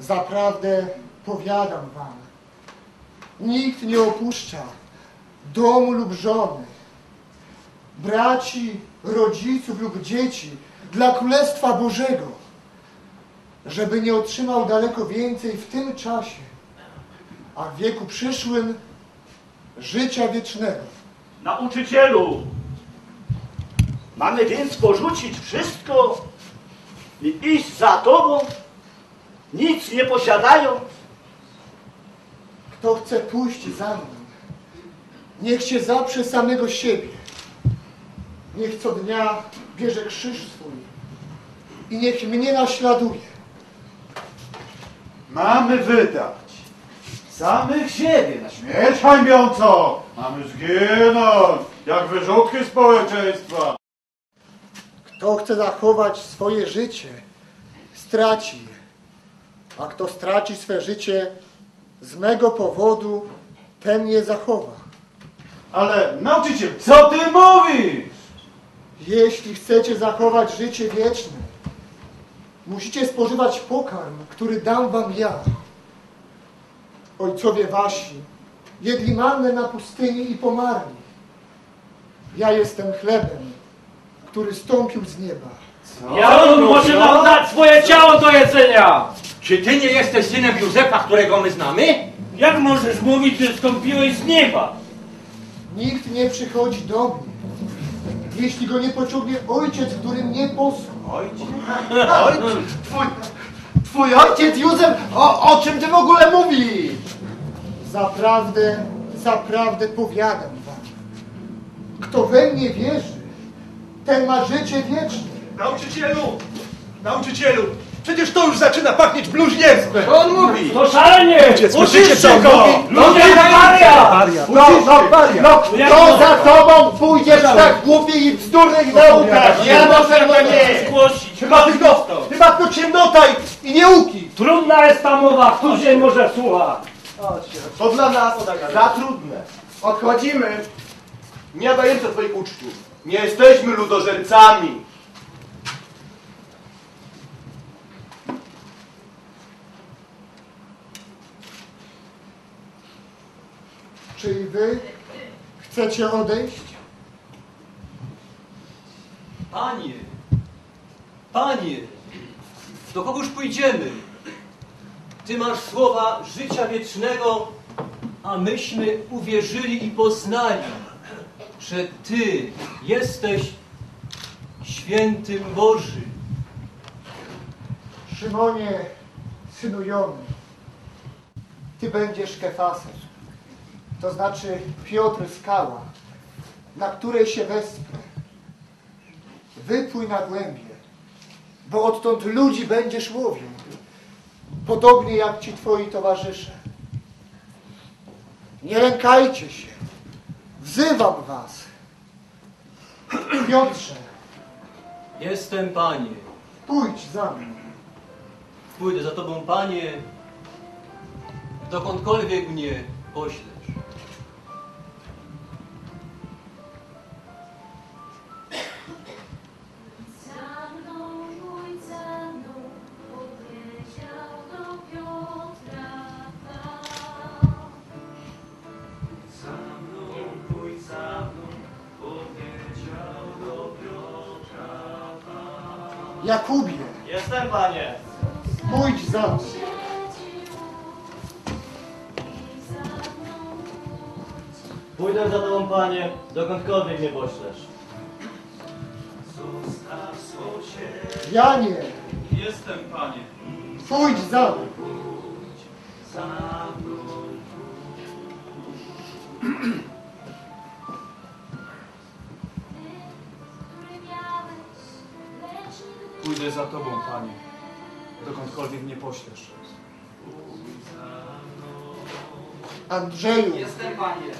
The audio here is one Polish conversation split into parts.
Zaprawdę powiadam wam, nikt nie opuszcza domu lub żony, braci, rodziców lub dzieci dla Królestwa Bożego, żeby nie otrzymał daleko więcej w tym czasie, a w wieku przyszłym życia wiecznego. Nauczycielu, mamy więc porzucić wszystko i iść za Tobą, nic nie posiadając? Kto chce pójść za mną, niech się zaprze samego siebie. Niech co dnia bierze krzyż swój i niech mnie naśladuje. Mamy wydać samych siebie na śmierć hańbiącą. Mamy zginąć jak wyrzutki społeczeństwa. Kto chce zachować swoje życie, straci je. A kto straci swe życie z mego powodu, ten je zachowa. Ale nauczyciel, co ty mówisz? Jeśli chcecie zachować życie wieczne, musicie spożywać pokarm, który dam wam ja. Ojcowie wasi jedli mannę na pustyni i pomarli. Ja jestem chlebem, który stąpił z nieba. Ja on może nam dać swoje ciało do jedzenia! Czy ty nie jesteś synem Józefa, którego my znamy? Jak możesz mówić, że stąpiłeś z nieba? Nikt nie przychodzi do mnie, jeśli go nie pociągnie ojciec, który mnie posłał. Ojciec, twój, twój ojciec Józef, o, o czym ty w ogóle mówisz? Zaprawdę, zaprawdę powiadam wam, kto we mnie wierzy, ten ma życie wieczne. Nauczycielu! Nauczycielu! Przecież to już zaczyna pachnieć bluźnierstwem! Co on mówi? To szalenie! On mówi? Ludzie na Maria! No, no, no, kto za tobą pójdzie w tak głupich i bzdurnych naukach? Ja może go nie! Zgłosić! Chyba tylko, chyba tylko ciemnota i, i nieuki! Trudna jest ta mowa, któż jej może słuchać? To dla nas za trudne. Odchodzimy. Nie nadajemy do twoich ucztów. Nie jesteśmy ludożercami. Wy chcecie odejść? Panie, panie, do kogóż pójdziemy? Ty masz słowa życia wiecznego, a myśmy uwierzyli i poznali, że Ty jesteś świętym Boży. Szymonie, synu Jony, ty będziesz kefasem, to znaczy Piotr skała, na której się wesprę. Wypój na głębie, bo odtąd ludzi będziesz łowił, podobnie jak ci twoi towarzysze. Nie lękajcie się, wzywam was. Piotrze, Jestem Panie. pójdź za mną. Pójdę za Tobą, Panie, dokądkolwiek mnie poślesz. Jakubie, Jestem, Panie. pójdź za mną. I za mną Pójdę za Tobą, Panie, dokądkolwiek mnie poślesz. Janie, Jestem, panie. pójdź za mną. Pójdę za tobą, panie. Dokądkolwiek mnie poślesz. Andrzeju, Jestem panie.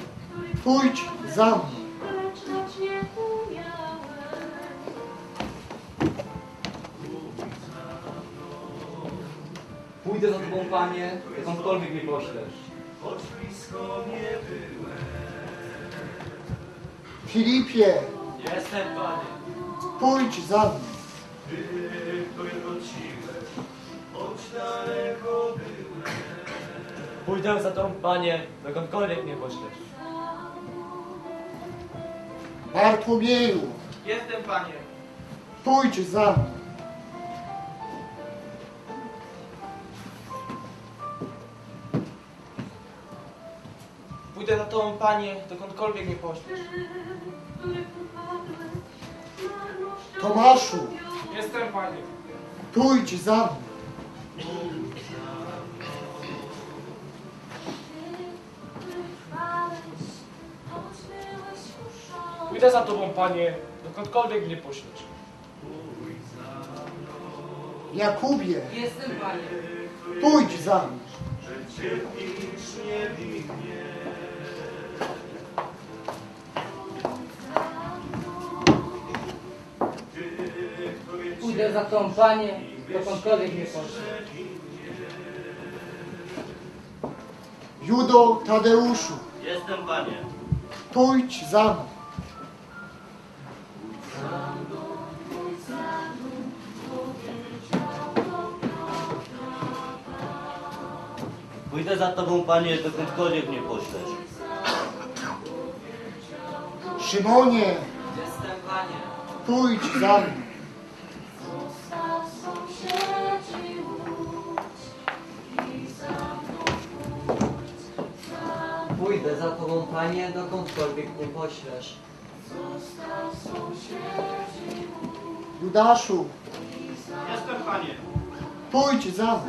pójdź za mną. Pójdę za tobą, panie, dokądkolwiek mnie poślesz. Filipie, Jestem Panie. pójdź za mną. Choć daleko Pójdę za tobą, panie, dokądkolwiek mnie poślesz. Bartłomieju, Jestem panie. pójdź za mną. Pójdę za tobą, panie, dokądkolwiek mnie poślesz. Tomaszu, Jestem panie. pójdź za mną. Pójdę za tobą, panie, dokądkolwiek mnie poślesz. Jakubie, Jestem panie. pójdź za mną. Za tą panie, dokądkolwiek mnie poszło. Judo Tadeuszu, Jestem, panie. pójdź za mną. Pójdę za tobą, panie, dokądkolwiek mnie poślesz. Szymonie, Jestem panie. pójdź za mną. Pójdę za tobą, panie, dokądkolwiek mnie poślesz. Judaszu, Jestem panie. pójdź za mną.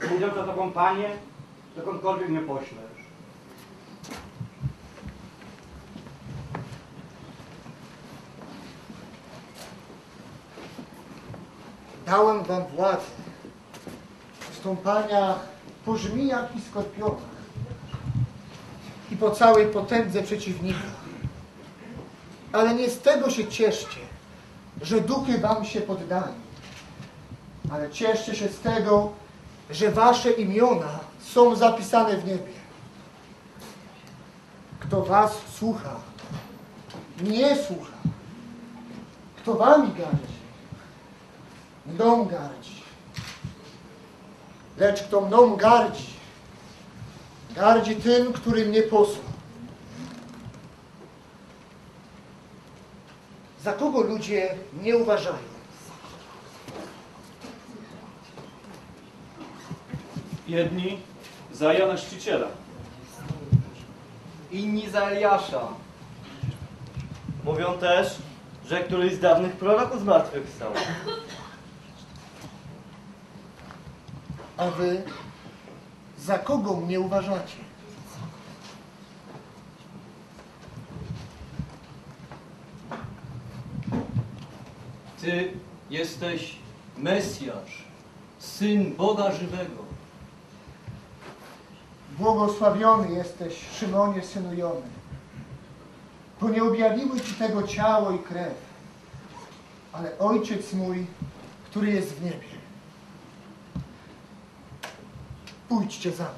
Pójdę za tobą, panie, dokądkolwiek mnie poślesz. Dałem wam władzę stąpania po żmijach i skorpionach i po całej potędze przeciwnika. Ale nie z tego się cieszcie, że duchy wam się poddają, ale cieszcie się z tego, że wasze imiona są zapisane w niebie. Kto was słucha, nie słucha. Kto wami gardzi, mną gardzi. Lecz kto mną gardzi, gardzi tym, który mnie posłał. Za kogo ludzie nie uważają? Jedni za Jana Chrzciciela. Inni za Eliasza. Mówią też, że któryś z dawnych proroków zmartwychwstał. A wy za kogo mnie uważacie? Ty jesteś Mesjasz, Syn Boga żywego. Błogosławiony jesteś, Szymonie, synu Jony, bo nie objawiły ci tego ciało i krew, ale Ojciec mój, który jest w niebie. Pójdźcie za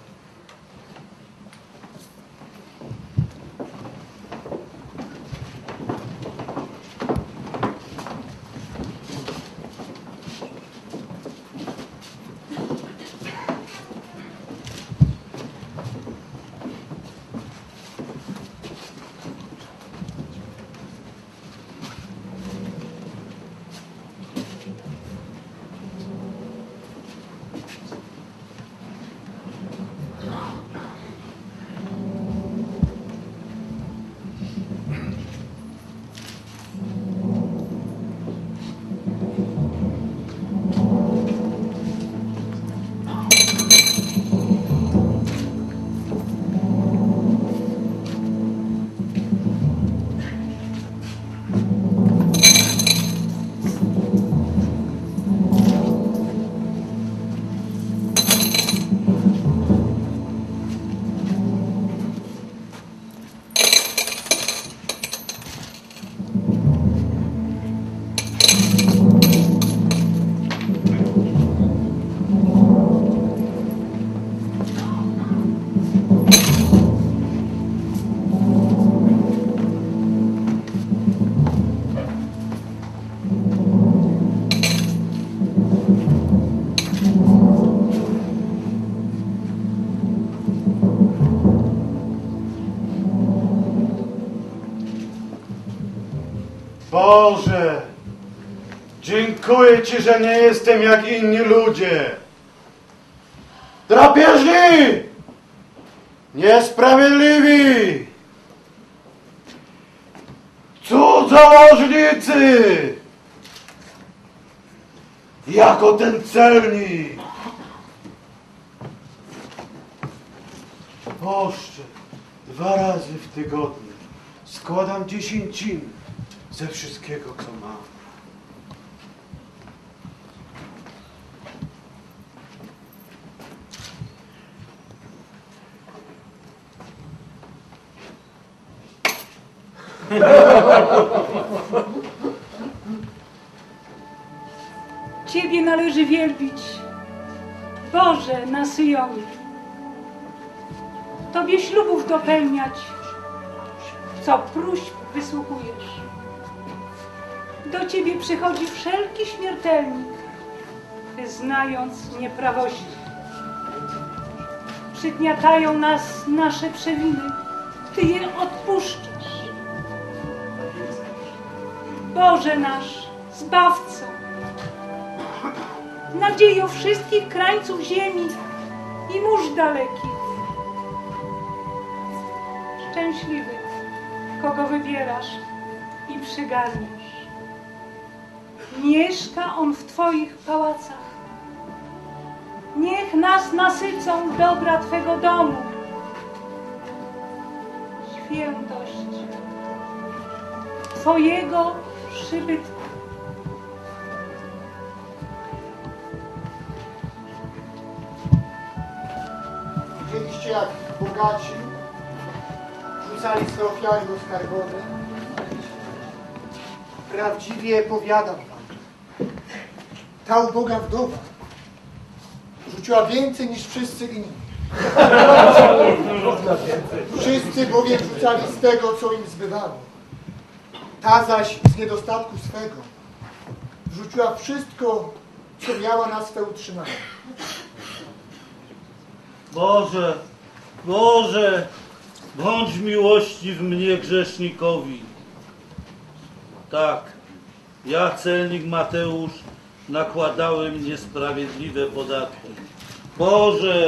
Boże, dziękuję Ci, że nie jestem jak inni ludzie. Drapieżni! Niesprawiedliwi! Cudzołożnicy! Jako ten celnik! Oszczę dwa razy w tygodniu składam dziesięciny ze wszystkiego, co mam. Ciebie należy wielbić, Boże na Syjonie. Tobie ślubów dopełniać, co próśb wysłuchujesz. Do Ciebie przychodzi wszelki śmiertelnik, wyznając nieprawości. Przygniatają nas nasze przewiny, Ty je odpuszczasz. Boże nasz, Zbawco, nadziejo wszystkich krańców ziemi i mórz dalekich. Szczęśliwy, kogo wybierasz i przygarniasz. Mieszka on w Twoich pałacach. Niech nas nasycą dobra Twego domu. Świętość Twojego przybytku. Widzieliście, jak bogaci rzucali swe ofiary do skarbony? Prawdziwie powiadam wam, ta uboga wdowa rzuciła więcej niż wszyscy inni. Wszyscy bowiem rzucali z tego, co im zbywało. Ta zaś z niedostatku swego rzuciła wszystko, co miała na swe utrzymanie. Boże, Boże, bądź miłościw mnie grzesznikowi. Tak, ja, celnik Mateusz, nakładałem niesprawiedliwe podatki. Boże,